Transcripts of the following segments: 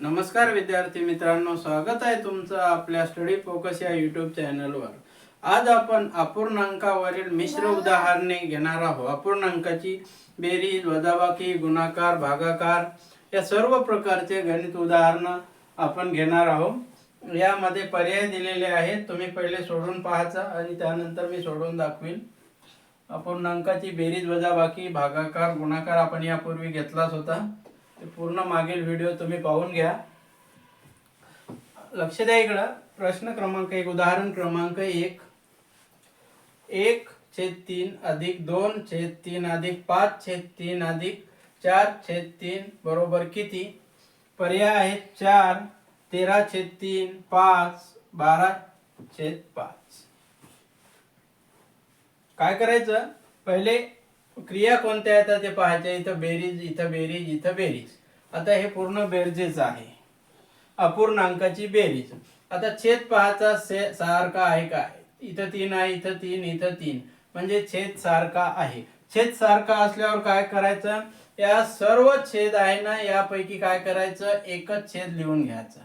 नमस्कार विद्यार्थी मित्रांनो स्वागत आहे तुमचं आपल्या स्टडी फोकस या युट्यूब चॅनलवर. आज आपण अपूर्णांकावरील मिश्र उदाहरणे घेणार आहोत. अपूर्णांकाची बेरीज वजाबाकी गुणाकार भागाकार या सर्व प्रकारचे गणित उदाहरणं आपण घेणार आहोत. यामध्ये पर्याय दिलेले आहेत. तुम्ही पहिले सोडून पाहायचा आणि त्यानंतर मी सोडून दाखवीन. अपूर्णांकाची बेरीज वजाबाकी भागाकार गुणाकार आपण यापूर्वी घेतलाच होता. ते पूर्ण मागील व्हिडिओ तुम्ही पाहून घ्या. लक्ष द्या इकडं. प्रश्न क्रमांक एक उदाहरण क्रमांक एक. एक छेद तीन अधिक दोन छेद तीन अधिक पाच छेद तीन अधिक चार छेद तीन बरोबर किती? पर्याय आहेत चार तेरा छेद तीन पाच बारा छेद पाच. काय करायचं? पहिले क्रिया कोणत्या येतात ते पाहायचे? इथं बेरीज इथं बेरीज इथं बेरीज. आता हे पूर्ण बेरजेच आहे. अपूर्णांकाची बेरीज. आता छेद पाहायचा से सारखा आहे का? इथं तीन आहे इथं तीन इथं तीन. म्हणजे छेद सारखा आहे. छेद सारखा असल्यावर काय करायचं? या सर्व छेद आहे ना यापैकी काय करायचं? एकच छेद लिहून घ्यायचा.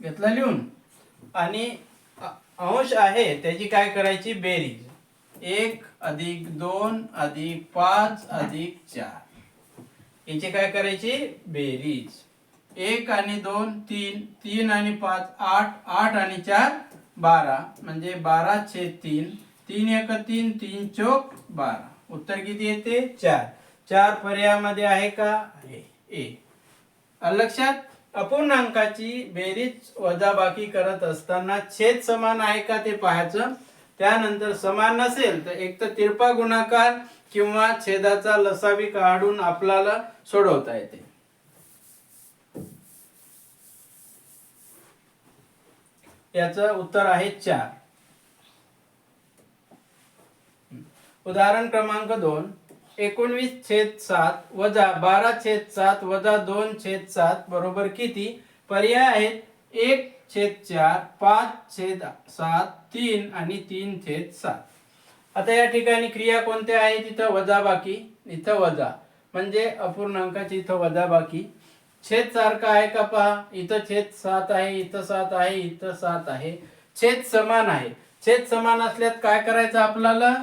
घेतला लिहून? आणि अंश आहे त्याची काय करायची? बेरीज. एक अधिक दोन अधिक पाच अधिक चार. याची काय करायची? बेरीज. एक आणि दोन तीन. तीन आणि पाच आठ. आठ आणि चार बारा. म्हणजे बारा छेद तीन. तीन एक तीन तीन चौक बारा. उत्तर किती येते? चार. चार पर्यायामध्ये आहे का? आहे. ए लक्षात अपूर्णांकाची बेरीज वजाबाकी करत असताना छेद समान आहे का ते पाहायचं? त्यानंतर समान नसेल तर एक तर तिरपा गुणाकार किंवा छेदाचा लसावी काढून आपल्याला सोडवता येते. याचं उत्तर आहे चार. उदाहरण क्रमांक दोन. एकोणवीस छेद सात वजा बारा छेद सात वजा दोन छेद सात बरोबर किती? पर्याय आहेत एक छेद चार पाच छेद सात तीन आणि तीन छेद सात. आता या ठिकाणी क्रिया कोणत्या आहेत इथं वजाबाकी इथं वजा. म्हणजे अपूर्णांकाची इथं वजाबाकी छेद सारखा आहे का पहा? इथं छेद सात आहे इथं सात आहे इथं सात आहे. छेद समान आहे. छेद समान असल्यात काय करायचं आपल्याला?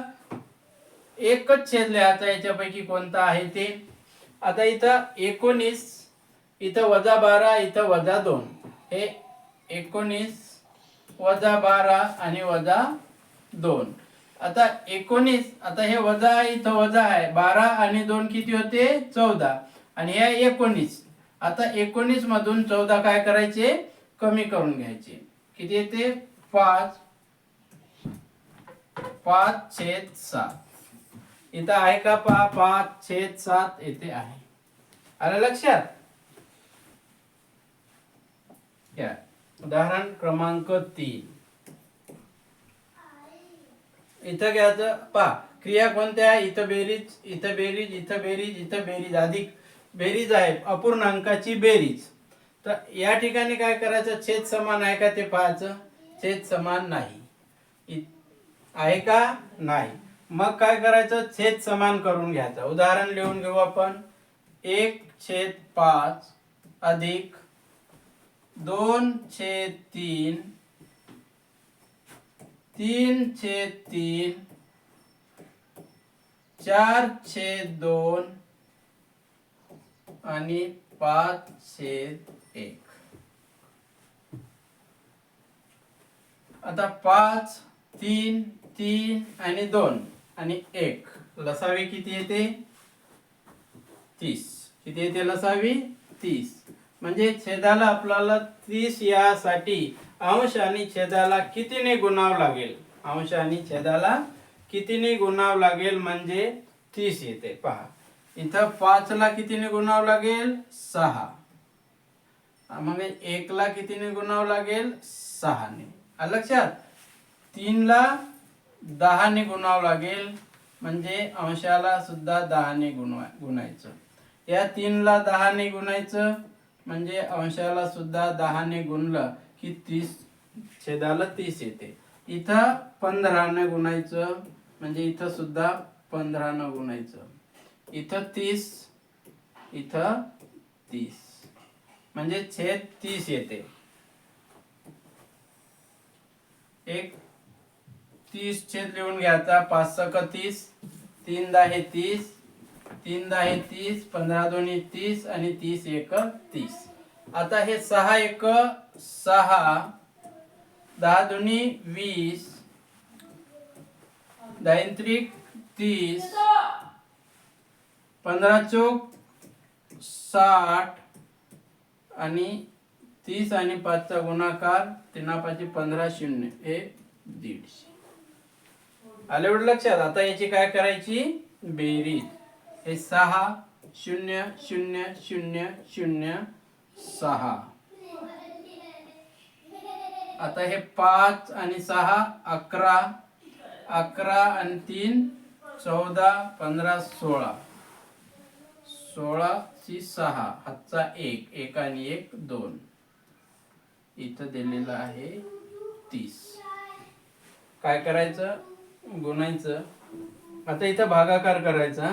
एकच छेद लिहायचा याच्यापैकी कोणता आहे ते? आता इथं एकोणीस इथं वजा बारा इथं वजा दोन. हे एकोणीस वजा बारा आणि वजा दोन. आता एकोणीस आता हे वजा आहे इथं वजा आहे. बारा आणि दोन किती होते? चौदा. आणि हे एकोणीस. आता एकोणीस मधून चौदा काय करायचे? कमी करून घ्यायचे. किती येते? पाच. पाच छेद सात. इथं आहे का पहा पाच छेद सात येथे आहे. आलं लक्षात? या. उदाहरण क्रमांक तीन. इथं घ्यायचं पहा. क्रिया कोणत्या? आहे इथं बेरीज इथं बेरीज इथं बेरीज इथं बेरीज. अधिक बेरीज आहे अपूर्णांकाची बेरीज. तर या ठिकाणी काय करायचं? छेद समान आहे का ते पाहायचं? छेद समान नाही. इ- आहे का? नाही. मग काय करायचं? छेद समान करून घ्यायचं. उदाहरण लिहून घेऊ आपण. एक छेद पाच अधिक दोन छेद तीन. तीन छेद तीन. चार छेद दोन. आणि पाच छेद एक. आता पाच तीन तीन आणि दोन आणि एक. लसावी किती येते? तीस. किती येते लसावी? तीस. म्हणजे छेदाला आपल्याला तीस यासाठी अंश आणि छेदाला कितीने गुणावं लागेल? अंश आणि छेदाला कितीने गुणावं लागेल म्हणजे तीस येते. पहा. इथं पाचला कितीने गुणावं लागेल? सहा. मग एकला कितीने गुणावं लागेल? सहाने. लक्षात? तीनला दहाने गुणावं लागेल म्हणजे अंशाला सुद्धा दहाने गुणवा गुणायचं. या तीनला दहाने गुणायचं म्हणजे अंशाला सुद्धा दहाने गुणलं की तीस छेदाला तीस येते. इथं पंधरानं गुणायचं म्हणजे इथं सुद्धा पंधरानं गुणायचं. इथं तीस इथं तीस. म्हणजे छेद तीस येते. एक तीस छेद लिहून घ्यायचा पाच सक तीस तीन दहा तीस तीन दहा तीस पंधरा दोन्ही तीस आणि तीस एक तीस. आता हे सहा एक सहा दहा दोन्ही वीस दहा त्रिक तीस पंधरा चौक साठ आणि तीस आणि पाचचा गुणाकार तीना पाचशे पंधरा शून्य हे दीडशे. आले एवढं लक्षात? आता याची काय करायची? बेरीज. हे सहा शून्य शून्य शून्य शून्य सहा. आता हे पाच आणि सहा अकरा अकरा आणि तीन चौदा पंधरा सोळा. सोळा सी सहा हातचा एक एक आणि एक दोन. इथं दिलेलं आहे तीस. काय करायचं? गुणायचं. आता इथं भागाकार करायचा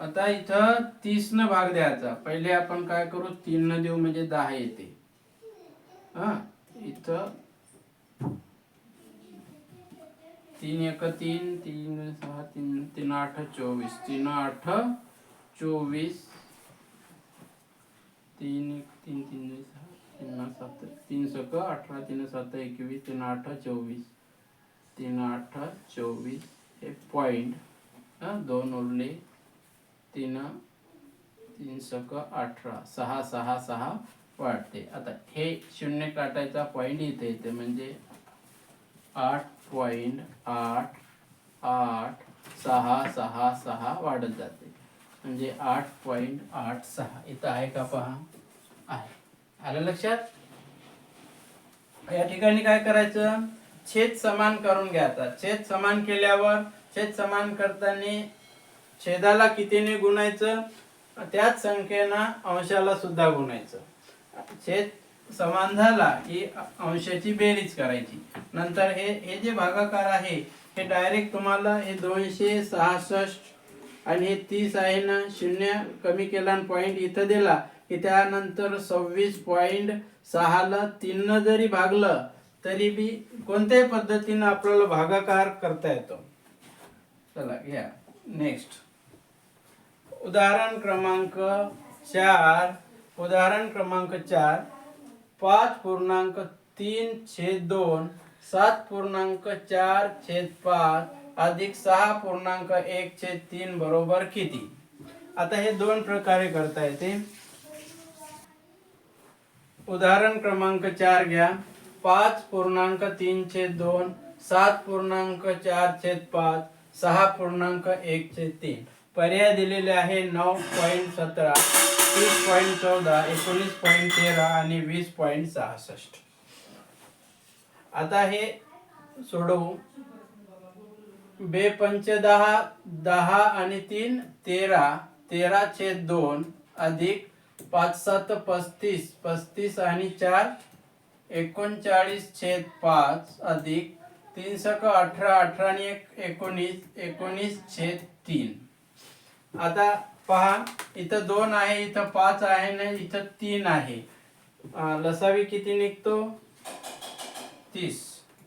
आता इथं तीस न भाग द्यायचा. पहिले आपण काय करू? तीन न देऊ म्हणजे दहा येते. हा? इथं तीन एक तीन तीन सहा तीन तीन आठ चोवीस. तीन आठ चोवीस. तीन एक तीन तीन सहा तीन सात तीन सक अठरा तीन सात एकवीस तीन आठ चोवीस. तीन आठ चोवीस. हे हा दोन उरले तीन तीन सक अठरा सहा सहा सहा वाढते. आता हे शून्य काटायचा पॉईंट इथे येते म्हणजे आठ पॉईंट आठ आठ सहा सहा सहा वाढत जाते. म्हणजे आठ पॉईंट आठ सहा. इथं आहे का पहा? आहे. आलं लक्षात? या ठिकाणी काय करायचं? छेद समान करून घ्यायचा छेद समान केल्यावर छेद समान करताना छेदाला कितीने गुणायचं? त्याच संख्येनं अंशाला सुद्धा गुणायचं. छेद समान झाला की अंशाची बेरीज करायची. नंतर हे हे जे भागाकार आहे हे डायरेक्ट तुम्हाला हे दोनशे सहासष्ट आणि हे तीस आहे ना शून्य कमी केला पॉईंट इथं दिला की त्यानंतर सव्वीस पॉईंट सहाला तीननं जरी भागलं तरी बी कोणत्याही पद्धतीनं आपल्याला भागाकार करता येतो. चला घ्या नेक्स्ट उदाहरण क्रमांक चार उदाहरण क्रमांक चार पाच पूर्णांक तीन छेद दोन सात पूर्णांक चार छेद पाच अधिक सहा पूर्णांक एक छेद तीन बरोबर किती? आता हे दोन प्रकारे करता येते. उदाहरण क्रमांक चार घ्या. पाच पूर्णांक तीन छेद दोन सात पूर्णांक चार छेद पाच सहा पूर्णांक एक छेद तीन. पर्याय दिलेले आहे नऊ पॉईंट सतरा तीस पॉईंट चौदा एकोणीस पॉईंट तेरा आणि वीस पॉईंट सहासष्ट. आता हे सोडवू. बे पंच दहा दहा आणि तीन तेरा तेरा छेद दोन अधिक पाच सात पस्तीस पस्तीस आणि चार एकोणचाळीस छेद पाच अधिक तीन सक अठरा अठरा आणि एक एकोणीस एकोणीस छेद तीन. आता पहा इथं दोन आहे इथं पाच आहे ना इथं तीन आहे. लसावी किती निघतो? तीस.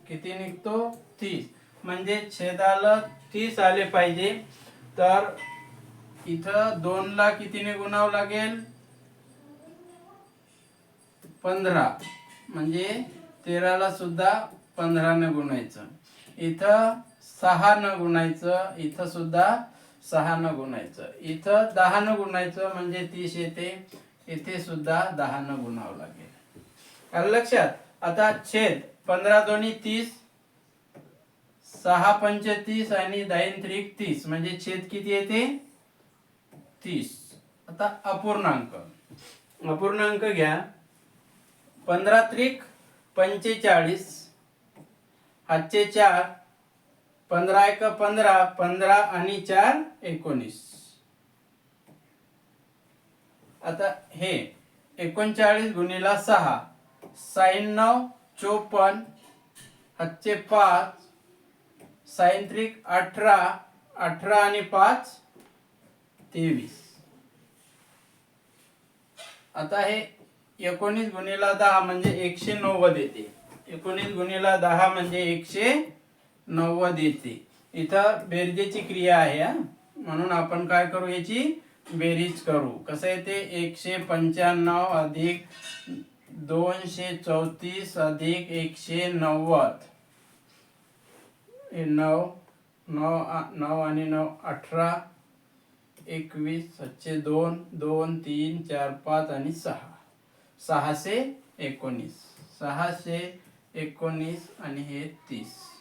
किती निघतो? तीस. म्हणजे छेदाला तीस आले पाहिजे. तर इथं दोनला कितीने गुणावं लागेल? पंधरा. म्हणजे तेराला सुद्धा पंधरानं गुणायचं. इथं सहा न गुणायचं. इथं सुद्धा सहा न गुणायचं इथं दहानं गुणायचं म्हणजे तीस येते. इथे सुद्धा दहा न गुणावं लागेल. लक्षात आता छेद पंधरा दोन्ही तीस सहा पंचतीस आणि दाईन त्रिक तीस म्हणजे छेद किती येते? तीस. आता अपूर्णांक. अपूर्णांक घ्या. पंधरा त्रिक पंचेचाळीस हातचे चार पंधरा एक पंधरा पंधरा आणि चार एकोणीस. आता हे एकोणचाळीस गुणिला सहा शहाण्णव चोपन्न हातचे पाच सायंत्रिक अठरा अठरा आणि पाच तेवीस. आता हे एकोणीस गुणिला दहा म्हणजे एकशे नव्वद येते. एकोणीस गुणिला दहा म्हणजे एकशे नव्वद येते. इथं बेरजेची क्रिया आहे हा. म्हणून आपण काय करू याची? बेरीज करू. कसं येते? एकशे पंच्याण्णव अधिक दोनशे चौतीस अधिक एकशे नव्वद. नऊ नऊ नऊ आणि नऊ अठरा एकवीस सातशे दोन दोन तीन चार पाच आणि सहा. सहाशे एकोणीस. सहाशे एकोणीस आणि हे तीस.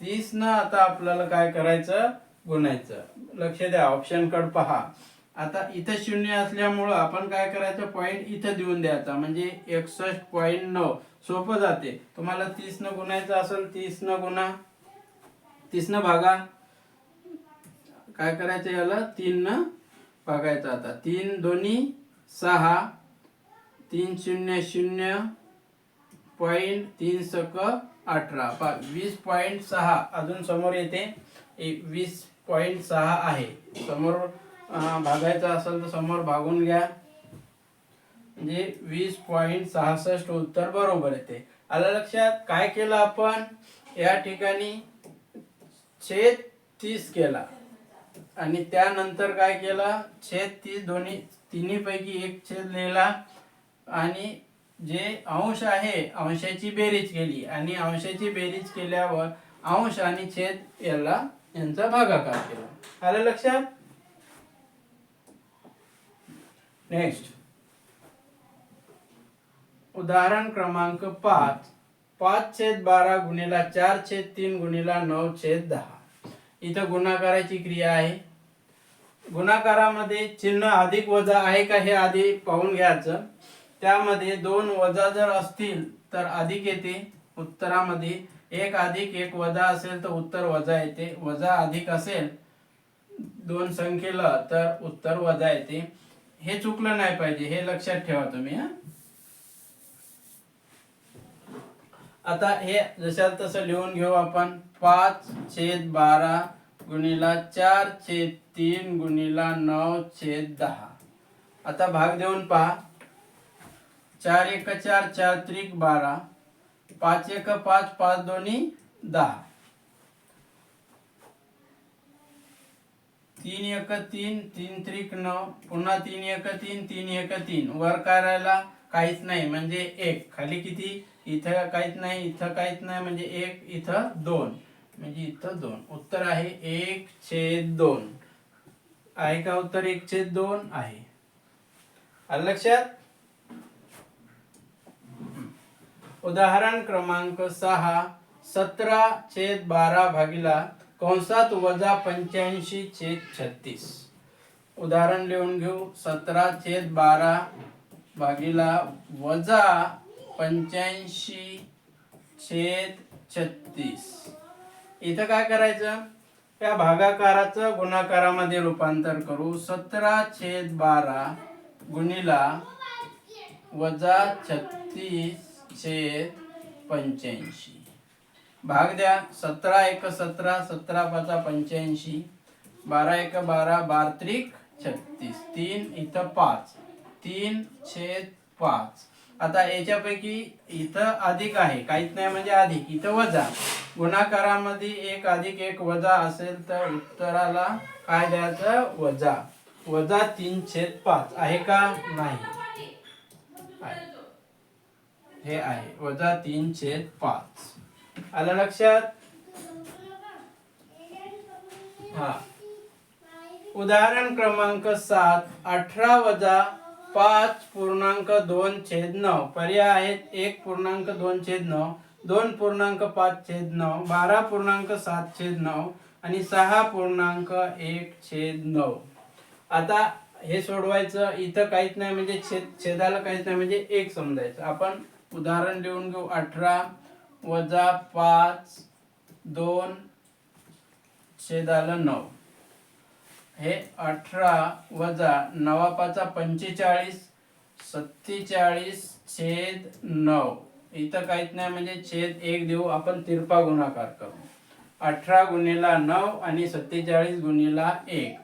तीस न आता आपल्याला काय करायचं? गुणायचं. लक्ष द्या ऑप्शन कड पहा. आता इथं शून्य असल्यामुळं आपण काय करायचं? पॉईंट इथं देऊन द्यायचा. म्हणजे एकसष्ट पॉईंट नऊ. सोपं जाते. तुम्हाला तीस न गुणायचं असेल तीस न गुणा. तीस न भागा. काय करायचं याला? तीन न भागायचं आता. तीन दोन्ही सहा. तीन शून्य शून्य. पॉईंट तीन सक अठरा. पा वीस पॉईंट सहा. अजून समोर येते. एक वीस पॉईंट सहा आहे. समोर भागायचं असेल तर समोर भागून घ्या. म्हणजे वीस पॉईंट सहासष्ट उत्तर बरोबर येते. आलं लक्षात? काय केलं आपण? या ठिकाणी छेद तीस केला. आणि त्यानंतर काय केलं? छेद तीस दोन्ही तिन्ही पैकी एक छेद लिहिला. आणि जे अंश आहे अंशाची बेरीज केली. आणि अंशाची बेरीज केल्यावर अंश आणि छेद याला यांचा भागाकार केला. आलं लक्षात? नेक्स्ट उदाहरण क्रमांक पाच. पाच छेद बारा गुणिला चार छेद तीन गुणिला नऊ छेद दहा. इथं गुणाकाराची क्रिया आहे. गुणाकारामध्ये चिन्ह अधिक वजा आहे का हे आधी पाहून घ्यायचं. त्यामध्ये दोन वजा जर असतील तर अधिक येते उत्तरामध्ये. एक अधिक एक वजा असेल तर उत्तर वजा येते. वजा अधिक असेल दोन संख्येला तर उत्तर वजा येते. हे चुकलं नाही पाहिजे हे लक्षात ठेवा तुम्ही हा. आता हे जशा तसं लिहून घेऊ आपण. पाच छेद बारा गुणिला चार छेद तीन गुणिला नऊ छेद दहा. आता भाग देऊन पहा. चार एक चार चार त्रिक बारा पाच एक पाच पाच दोन्ही दहा. तीन एक तीन तीन त्रिक नऊ पुन्हा तीन एक तीन तीन एक तीन. वर करायला काहीच नाही म्हणजे एक. खाली किती? इथं काहीच नाही इथं काहीच नाही म्हणजे एक इथं दोन. म्हणजे इथं दोन. उत्तर आहे एक छेद दोन. आहे का उत्तर? एक छेद दोन आहे. लक्षात? उदाहरण क्रमांक सहा सतरा छेद बारा भागिला कंसात वजा पंच्याऐंशी छेद छत्तीस. उदाहरण लिहून घेऊ. सतरा छेद बारा भागिला वजा पंच्याऐंशी छेद छत्तीस. इथं काय करायचं? त्या भागाकाराचं गुणाकारामध्ये रूपांतर करू. सतरा छेद बारा गुणिला वजा छत्तीस छेद पंच्याऐंशी. भाग द्या. सतरा एक सतरा सतरा पाचा पंच्याऐंशी बारा एक बारा बार त्रिक छत्तीस. तीन इथं पाच. तीन छेद पाच. आता याच्यापैकी इथं अधिक आहे. काहीच नाही म्हणजे अधिक. इथं वजा. गुणाकारामध्ये एक अधिक एक वजा असेल तर उत्तराला काय द्यायचं? वजा. वजा तीन छेद पाच. आहे का? नाही. आहे. हे आहे. वजा तीन छेद पाच. आलं लक्षात? हा. उदाहरण क्रमांक सात अठरा वजा पाच पूर्णांक दोन छेद नऊ. पर्याय आहेत एक पूर्णांक दोन छेद नऊ दोन पूर्णांक पाच छेद नऊ बारा पूर्णांक सात छेद नऊ आणि सहा पूर्णांक एक छेद नऊ. आता हे सोडवायचं इथं काहीच नाही म्हणजे छेद छेदाला काहीच नाही म्हणजे एक समजायचं. आपण उदाहरण लिहून घेऊ. अठरा वजा पाच दोन छेदाला नऊ. हे अठरा वजा नवापाचा पंचेचाळीस सत्तेचाळीस छेद नऊ. इथं काहीच नाही म्हणजे छेद एक देऊ आपण तिरपा गुणाकार करू. अठरा गुणिला नऊ आणि सत्तेचाळीस गुणिला एक.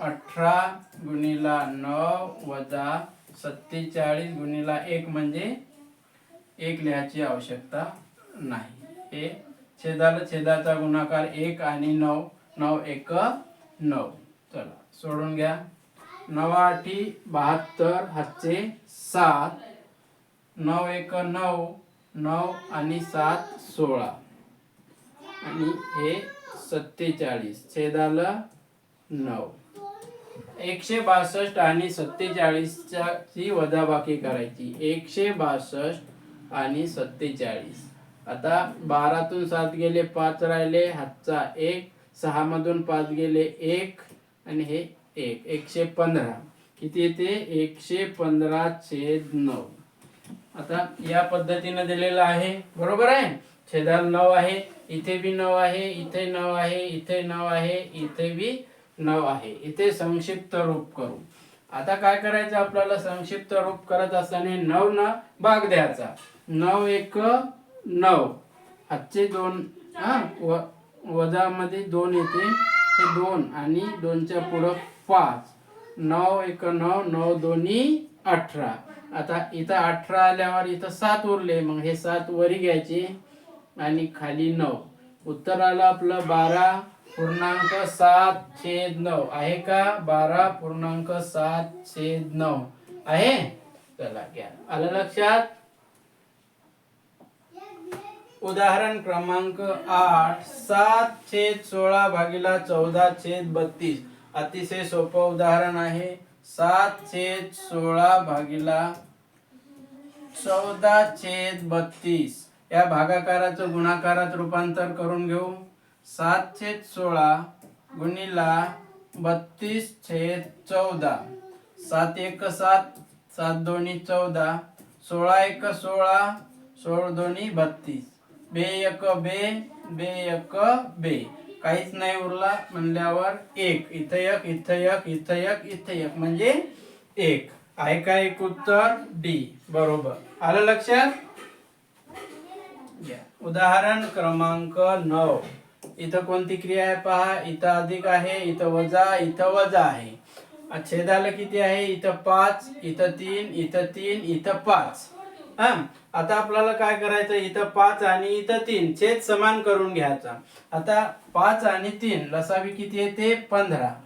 अठरा गुणिला नऊ वजा सत्तेचाळीस गुणिला एक म्हणजे एक लिहायची आवश्यकता नाही. हे छेदाला छेदाचा गुणाकार एक आणि नऊ नऊ एक नऊ. चला सोडून घ्या. नवाठी बहात्तर हातचे सात नऊ एक नऊ नऊ आणि सात सोळा. आणि हे सत्तेचाळीस छेदाला नऊ. एकशे बासष्ट आणि सत्तेचाळीसच्या ची वजाबाकी करायची. एकशे बासष्ट आणि सत्तेचाळीस. आता बारातून सात गेले पाच राहिले हातचा एक सहा मधून पाच गेले एक आणि हे एक एकशे पंधरा. किती येते? एकशे पंधरा छेद नऊ. आता या पद्धतीने दिलेलं आहे. बरोबर आहे? छेदाल नऊ आहे इथे बी नऊ आहे इथे नऊ आहे इथे नऊ आहे इथे बी नऊ आहे. इथे संक्षिप्त रूप करू. आता काय करायचं आपल्याला? संक्षिप्त रूप करत असताना नऊ न भाग द्यायचा. नऊ एक नऊ. आजचे दोन हा व वजामध्ये दोन येते. हे दोन आणि दोनच्या पुढं पाच. नऊ एक नऊ नऊ दोन्ही अठरा. आता इथं अठरा आल्यावर इथं सात उरले. मग हे सात वरी घ्यायचे आणि खाली नऊ. उत्तर आलं आपलं बारा पूर्णांक सात छेद नऊ. आहे का? बारा पूर्णांक सात छेद नऊ. आहे? चला घ्या. आलं लक्षात? उदाहरण क्रमांक आठ सात छेद सोळा भागीला चौदा छेद बत्तीस. अतिशय सोपं उदाहरण आहे. सात छेद सोळा भागीला चौदा छेद बत्तीस. या भागाकाराचं गुणाकारात रूपांतर करून घेऊ. सात छेद सोळा गुणिला बत्तीस छेद चौदा. सात एक सात सात दोन्ही चौदा. सोळा एक सोळा सोळ दोन्ही बत्तीस. बे एक बे बे एक बे. काहीच नाही उरला म्हणल्यावर एक. इथं एक इथं एक इथं एक इथं एक म्हणजे एक. आहे का एक उत्तर? डी. बरोबर. आलं लक्षात? घ्या. उदाहरण क्रमांक नऊ. इथं कोणती क्रिया आहे पहा. इथं अधिक आहे इथं वजा इथं वजा आहे. छेदाला किती आहे? इथं पाच इथं तीन इथं तीन इथं पाच. हा. आता आपल्याला काय करायचं? इथं पाच आणि इथं तीन. छेद समान करून घ्यायचा. आता पाच आणि तीन लसावी किती येते पंधरा.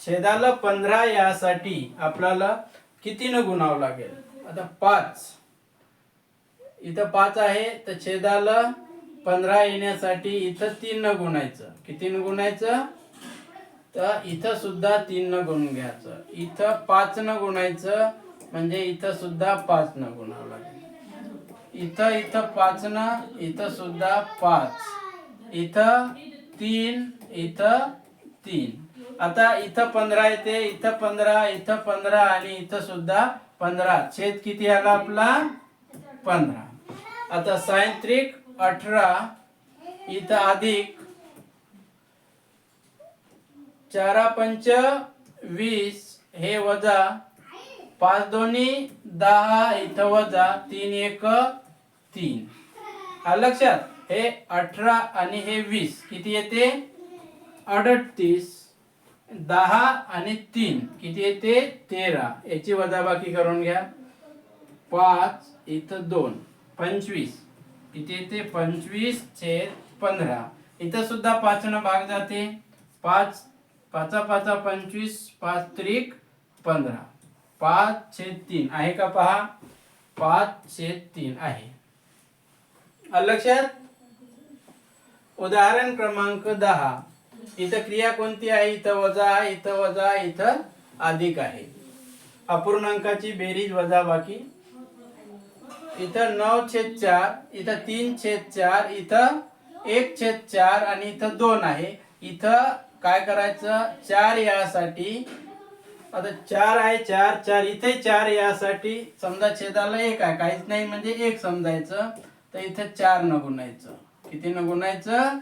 छेदाला पंधरा यासाठी आपल्याला कितीनं गुणावं लागेल? आता पाच. इथं पाच आहे तर छेदाला पंधरा येण्यासाठी इथं तीन न गुणायचं. किती न गुणायचं? तर इथं सुद्धा तीन न गुणून घ्यायचं. इथं पाच न गुणायचं. म्हणजे इथं सुद्धा पाच न गुणावं लागेल. इथं इथं पाच न इथं सुद्धा पाच. इथं तीन इथं तीन. आता इथं पंधरा येते इथं पंधरा इथं पंधरा आणि इथं सुद्धा पंधरा. छेद किती आला आपला? पंधरा. आता सायंत्रिक अठरा इथं अधिक चारा पंच वीस हे वजा पाच दोन्ही दहा इथं वजा तीन एक तीन. लक्षात हे अठरा आणि हे वीस किती येते? अडतीस. दहा आणि तीन किती येते? तेरा. याची वजाबाकी करून घ्या. पाच इथं दोन. पंचवीस. किती येते? पंचवीस छेद पंधरा. इथं सुद्धा पाचनं भाग जाते. पाच पाचा पाचा पंचवीस पाच त्रिक पंधरा. पाच छेद तीन आहे का पहा? पाच छेद तीन आहे. लक्षात? उदाहरण क्रमांक दहा. इथं क्रिया कोणती आहे? इथं वजा आहे इथं वजा आहे, इथं अधिक आहे. अपूर्णांकाची बेरीज वजा बाकी. इथं नऊ छेद चार इथं तीन छेद चार इथं एक छेद चार आणि इथं दोन आहे. इथं काय करायचं? चार यासाठी आता चार आहे चार चार. इथे चार यासाठी समजा छेदाला एक आहे. काहीच नाही म्हणजे एक समजायचं. तर इथे चार न गुणायचं किती न गुणायचं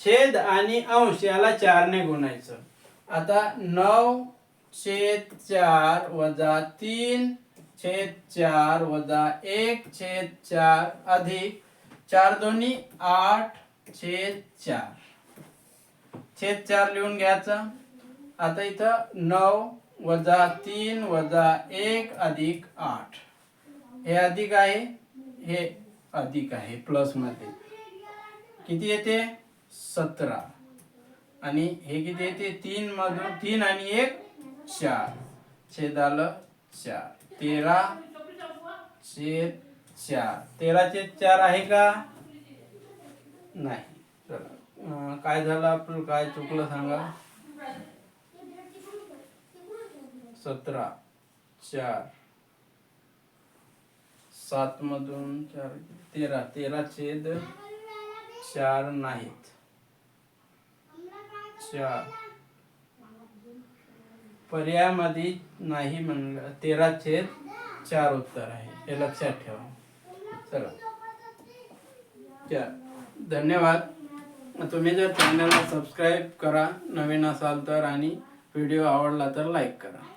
छेद आणि अंश याला चारने गुणायचं. आता नऊ छेद चार वजा तीन छेद चार वजा एक छेद चार अधिक चार दोन्ही आठ छेद चार. छेद चार लिहून घ्यायचं. आता इथं नऊ वजा तीन वजा एक अधिक आठ. हे अधिक आहे हे अधिक आहे प्लसमध्ये. किती येते? सतरा. आणि हे किती येते? तीन मधून तीन आणि एक चार. छेद आलं चार. तेरा छेद चार. तेरा छेद चार आहे का? नाही. चला. काय झालं आपलं? काय चुकलं सांगा? सतरा चार. सात मधून चार तेरा. तेरा छेद चार नाहीत. चार. पर्यायामध्ये नाही म्हणलं. तेरा छेद चार उत्तर आहे. हे लक्षात ठेवा. चला. चार. धन्यवाद. तुम्ही जर चॅनलला सबस्क्राईब करा नवीन असाल तर आणि व्हिडिओ आवडला तर लाईक करा.